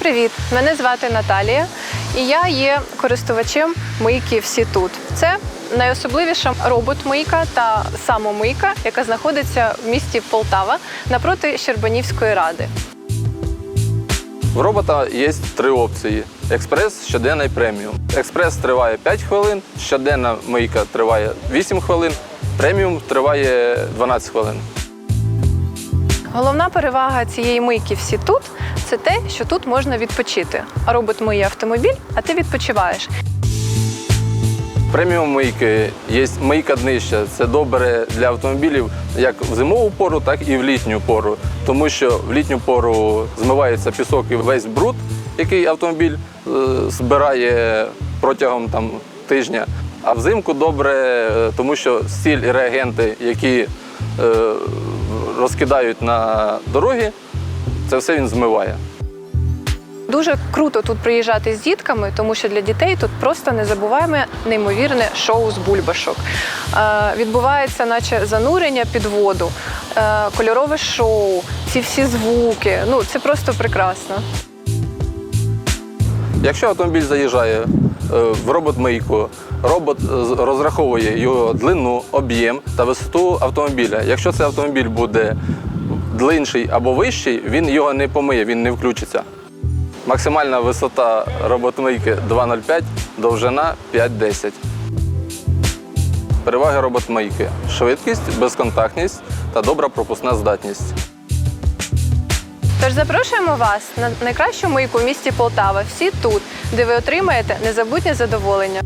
привіт! Мене звати Наталія, і я є користувачем мийки всі тут. Це найособливіша робот-мийка та самомийка, яка знаходиться в місті Полтава напроти Щербанівської ради. В робота є три опції: експрес, щоденна і преміум. Експрес триває 5 хвилин, щоденна мийка триває 8 хвилин, преміум триває 12 хвилин. Головна перевага цієї мийки всі тут це те, що тут можна відпочити. А робот миє автомобіль, а ти відпочиваєш. Преміум мийки є мийка днища. Це добре для автомобілів як в зимову пору, так і в літню пору. Тому що в літню пору змивається пісок і весь бруд, який автомобіль е, збирає протягом там, тижня. А взимку добре, е, тому що стіль і реагенти, які е, розкидають на дороги, це все він змиває. Дуже круто тут приїжджати з дітками, тому що для дітей тут просто незабуваємо неймовірне шоу з бульбашок. Е, відбувається, наче занурення під воду, е, кольорове шоу, ці всі звуки. Ну це просто прекрасно. Якщо автомобіль заїжджає робот-мийку, робот е, розраховує його длину, об'єм та висоту автомобіля. Якщо цей автомобіль буде длинший або вищий, він його не помиє, він не включиться. Максимальна висота роботмийки 2,05, довжина 5,10. Переваги роботмийки – швидкість, безконтактність та добра пропускна здатність. Тож запрошуємо вас на найкращу мийку у місті Полтава. Всі тут, де ви отримаєте незабутнє задоволення.